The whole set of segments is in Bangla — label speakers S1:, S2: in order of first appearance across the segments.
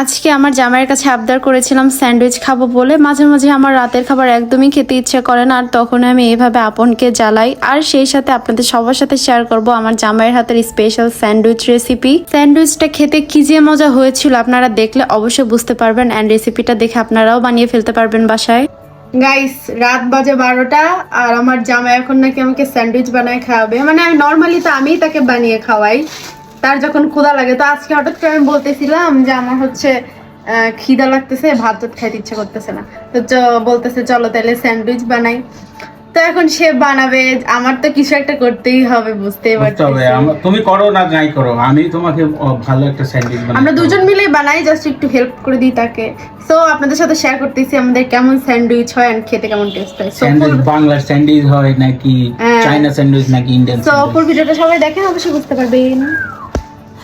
S1: আজকে আমার জামাইয়ের কাছে আবদার করেছিলাম স্যান্ডউইচ খাব বলে। মাঝে মাঝে আমার রাতের খাবার একদমই খেতে ইচ্ছে করে না, আর তখন আমি এভাবে আপনকে জ্বালাই। আর সেই সাথে আপনাদের সবার সাথে শেয়ার করব আমার জামাইয়ের হাতের স্পেশাল স্যান্ডউইচ রেসিপি স্যান্ডউইচটা খেতে কি যে মজা হয়েছিল আপনারা দেখলে অবশ্যই বুঝতে পারবেন অ্যান্ড রেসিপিটা দেখে আপনারাও বানিয়ে ফেলতে পারবেন বাসায়। গাইস রাত বাজে বারোটা, আর আমার জামাই এখন নাকি আমাকে স্যান্ডউইচ বানায় খাওয়াবে। মানে আমি নর্মালি তো আমিই তাকে বানিয়ে খাওয়াই। তার যখন ক্ষুধা লাগে তো আজকে হঠাৎ করে আমি বলতেছিলাম যে আমার হচ্ছে খিদা লাগতেছে ভাত টাত খাইতে ইচ্ছে করতেছে না। তো বলতেছে চলো তাহলে স্যান্ডউইচ বানাই। তো এখন সে বানাবে আমার তো কিছু একটা করতেই হবে বুঝতেই
S2: বুঝতে
S1: পারছি
S2: তুমি করো না যাই করো। আমি তোমাকে ভালো একটা স্যান্ডউইচ বানাই
S1: আমরা দুজন মিলে বানাই জাস্ট একটু হেল্প করে দিই তাকে। সো আপনাদের সাথে শেয়ার করতেছি আমাদের কেমন স্যান্ডউইচ হয় and খেতে কেমন টেস্ট হয়।
S2: স্যান্ডউইচ বাংলার স্যান্ডউইচ হয় নাকি
S1: হ্যাঁ।
S2: চাইনা স্যান্ডউইচ নাকি ইন্ডিয়ান
S1: সো অপর ভিডিওটা সবাই দেখেন অবশ্যই বুঝতে পারবেন।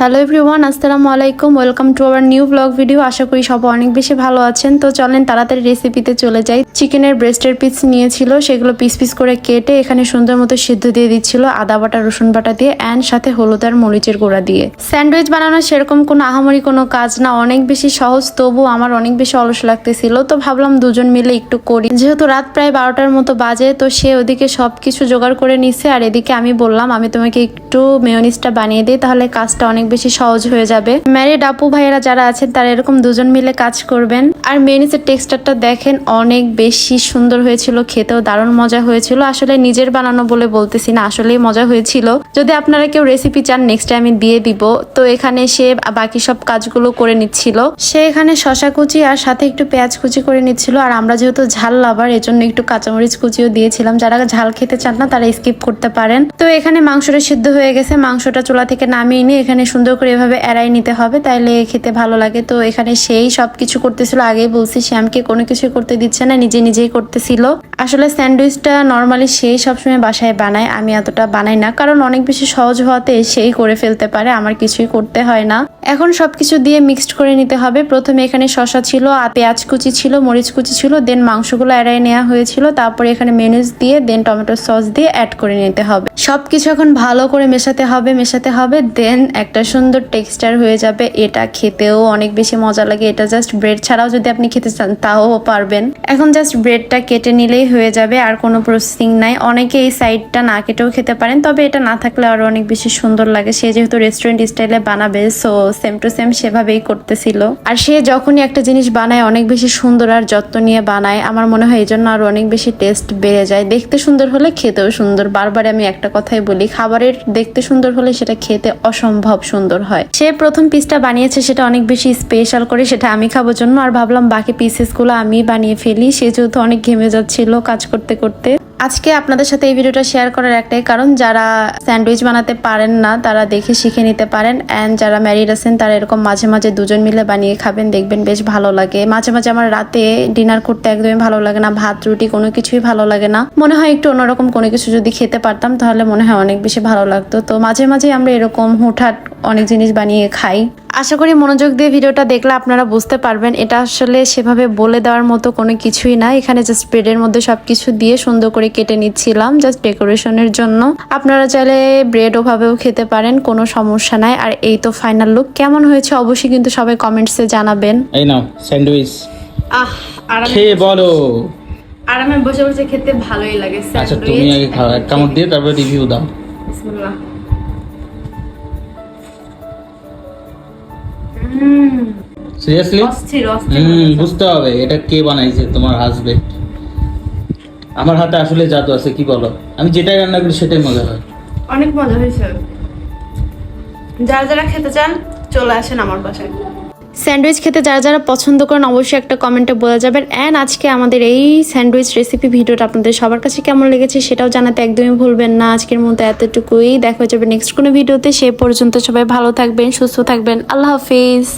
S1: হ্যালো এভরিওয়ান আসসালামু আলাইকুম। Welcome to our new blog video আশা করি সব অনেক বেশি ভালো আছেন। তো চলেন তাড়াতাড়ি রেসিপিতে চলে যাই। চিকেনের ব্রেস্টের পিস নিয়েছিল। সেগুলো পিস পিস করে কেটে এখানে সুন্দর মতো সিদ্ধ দিয়ে দিচ্ছিল আদা বাটা, রসুন বাটা দিয়ে অ্যান্ড সাথে হলুদ আর মরিচের গুঁড়া দিয়ে। স্যান্ডউইচ বানানো সেরকম কোনো আহামরি কোনো কাজ না। অনেক বেশি সহজ, তবু আমার অনেক বেশি অলস লাগতেছিল। তো ভাবলাম দুজন মিলে একটু করি। যেহেতু রাত প্রায় বারোটার মতো বাজে, তো সে ওদিকে সব কিছু জোগাড় করে নিছে। আর এদিকে আমি বললাম, আমি তোমাকে একটু মেয়নিসটা বানিয়ে দিই, তাহলে কাজটা অনেক বেশি সহজ হয়ে যাবে। ম্যারিড আপু ভাইয়েরা যারা আছেন, তারা এরকম দুজন মিলে কাজ করবেন। আর মেয়নিসের টেক্সচারটা দেখেন, অনেক বেশি সুন্দর হয়েছিল, খেতেও দারুণ মজা হয়েছিল। আসলে নিজের বানানো বলে বলতেছি না, আসলেই মজা হয়েছিল। যদি আপনারা কেউ রেসিপি চান নেক্সট টাইম আমি দিয়ে দিব। তো এখানে সে বাকি সব কাজগুলো করে নিচ্ছিল। সে এখানে শশা কুচি আর সাথে একটু পেঁয়াজ কুচি করে নিচ্ছিল। আর আমরা যেহেতু ঝাল লাভার, এজন্য একটু কাঁচামরিচ কুচিও দিয়েছিলাম। যারা ঝাল খেতে চান না, তারা স্কিপ করতে পারেন। তো এখানে মাংসটা সিদ্ধ হয়ে গেছে। মাংসটা চুলা থেকে নামিয়ে নিয়ে এখানে সুন্দর করে এভাবে এড়াই নিতে হবে, তাইলে খেতে ভালো লাগে। তো এখানে সেই সব কিছু করতেছিল, আগেই বলছি, শ্যামকে কোনো কিছু করতে দিচ্ছে না, নিজে নিজেই করতেছিল। আসলে স্যান্ডউইচটা নর্মালি সেই সবসময় বাসায় বানায়, আমি এতটা বানাই না। কারণ অনেক বেশি সহজ হওয়াতে সেই করে ফেলতে পারে, আমার কিছুই করতে হয় না। এখন সবকিছু দিয়ে মিক্সড করে নিতে হবে। প্রথমে এখানে শশা ছিল পেঁয়াজ কুচি ছিল, মরিচ কুচি ছিল, দেন মাংসগুলো এড়াই নেওয়া হয়েছিল। তারপরে এখানে মেনুজ দিয়ে, দেন টমেটো সস দিয়ে অ্যাড করে নিতে হবে। সবকিছু এখন ভালো করে মেশাতে হবে মেশাতে হবে, দেন একটা সুন্দর টেক্সচার হয়ে যাবে, এটা খেতেও অনেক বেশি মজা লাগে। এটা জাস্ট ব্রেড ছাড়াও যদি আপনি খেতে চান, তাও পারবেন। এখন জাস্ট ব্রেডটা কেটে নিলেই হয়ে যাবে, আর কোনো প্রসেসিং নাই। অনেকে এই সাইডটা না কেটেও খেতে পারেন, তবে এটা না থাকলে আরও অনেক বেশি সুন্দর লাগে। সে যেহেতু রেস্টুরেন্ট স্টাইলে বানাবে সো সেম টু সেম সেভাবেই করতেছিল। আর সে যখনই একটা জিনিস বানায়, অনেক বেশি সুন্দর আর যত্ন নিয়ে বানায়। আমার মনে হয় এই জন্য আরও অনেক বেশি টেস্ট বেড়ে যায়। দেখতে সুন্দর হলে খেতেও সুন্দর। বারবার আমি একটা কথাই বলি, খাবারের দেখতে সুন্দর হলে সেটা খেতে অসম্ভব সুন্দর। হয়। সে প্রথম পিসটা বানিয়েছে, সেটা অনেক বেশি স্পেশাল করে সেটা আমি খাব জন্য। আর ভাবলাম বাকি পিসেসগুলো আমি বানিয়ে ফেলি। সে যেহেতু অনেক ঘেমে যাচ্ছিল কাজ করতে করতে। আজকে আপনাদের সাথে এই ভিডিওটা শেয়ার করার একটাই কারণ, যারা স্যান্ডউইচ বানাতে পারেন না, তারা দেখে শিখে নিতে পারেন অ্যান্ড যারা ম্যারিড আছেন, তারা এরকম মাঝে মাঝে দুজন মিলে বানিয়ে খাবেন, দেখবেন বেশ ভালো লাগে। মাঝে মাঝে আমার রাতে ডিনার করতে একদমই ভালো লাগে না, ভাত, রুটি কোনো কিছুই ভালো লাগে না। মনে হয় একটু অন্যরকম কোনো কিছু যদি খেতে পারতাম, তাহলে মনে হয় অনেক বেশি ভালো লাগতো। তো মাঝে মাঝে আমরা এরকম হুটহাট অনেক জিনিস বানিয়ে খাই। আশা করি মনোযোগ দিয়ে ভিডিওটা দেখলে আপনারা বুঝতে পারবেন, এটা আসলে সেভাবে বলে দেওয়ার মতো কোনো কিছুই না। এখানে জাস্ট ব্রেডের মধ্যে সবকিছু দিয়ে সুন্দর করে কেটে নিচ্ছিলাম জাস্ট ডেকোরেশনের জন্য। আপনারা চাইলে ব্রেড ওভাবেও খেতে পারেন কোনো সমস্যা নাই। আর এই তো ফাইনাল লুক কেমন হয়েছে অবশ্যই কিন্তু সবাই কমেন্টসে জানাবেন।
S2: এই নাও স্যান্ডউইচ
S1: আহ আরামে
S2: খেয়ে বলো।
S1: আরামে বসে বসে খেতে ভালোই লাগে
S2: আচ্ছা তুমি আগে খাও এক কামড় দিয়ে তারপরে রিভিউ দাও।
S1: বিসমিল্লাহ। হুম।
S2: সিরিয়াসলি বুঝতে হবে এটা কে বানাইছে তোমার হাজবেন্ড আমার হাতে আসলে জাদু আছে কি বলো? আমি যেটাই রান্না করি সেটাই মজা হয়।
S1: অনেক মজা হয়েছে। যারা যারা খেতে চান চলে আসেন আমার বাসায়। স্যান্ডউইচ খেতে যারা যারা পছন্দ করেন অবশ্যই একটা কমেন্টে বলে যাবেন। অ্যান্ড আজকে আমাদের এই স্যান্ডউইচ রেসিপি ভিডিওটা আপনাদের সবার কাছে কেমন লেগেছে সেটাও জানাতে একদমই ভুলবেন না। আজকের মতো এতটুকুই। দেখা হয়ে যাবে নেক্সট কোনো ভিডিওতে। সে পর্যন্ত সবাই ভালো থাকবেন সুস্থ থাকবেন। আল্লাহ হাফিজ।